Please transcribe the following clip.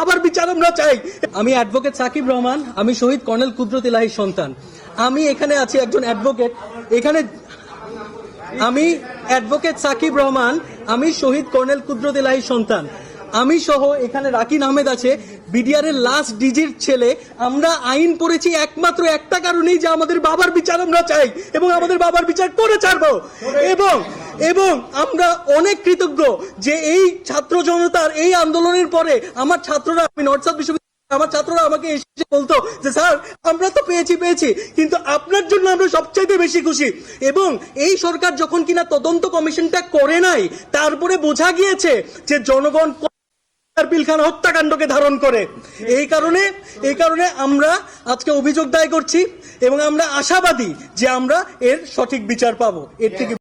বাবার বিচার আমরা চাই। আমি অ্যাডভোকেট সাকিব রহমান, আমি শহীদ কর্নেল কুদরত ইলাহির সন্তান। আমি এখানে আছি একজন অ্যাডভোকেট এখানে আমি অ্যাডভোকেট সাকিব রহমান, আমি শহীদ কর্নেল কুদরত ইলাহির সন্তান। আমি সহ এখানে রাকিন আহমেদ আছে বিডিআর এর লাস্ট ডিজির ছেলে। আমরা আইন পড়েছি একমাত্র একটা কারণেই যে আমাদের বাবার বিচার আমরা চাই এবং আমাদের বাবার বিচার করে ছাড়বো। এবং এবং আমরা অনেক কৃতজ্ঞ যে এই ছাত্র জনতার এই আন্দোলনের পরে আমার ছাত্ররা আমি নর্থ সাউথ বিশ্ববিদ্যালয় আমার ছাত্ররা আমাকে এসে বলতো যে স্যার আমরা তো পেয়েছি পেয়েছি কিন্তু আপনার জন্য আমরা সবচাইতে বেশি খুশি। এবং এই সরকার যখন কিনা তদন্ত কমিশনটা করে নাই তারপরে বোঝা গিয়েছে যে জনগণ পিলখানা হত্যাকাণ্ডকে ধারণ করে। এই কারণে এই কারণে আমরা আজকে অভিযোগ দায় করছি এবং আমরা আশাবাদী যে আমরা এর সঠিক বিচার পাবো। এর থেকে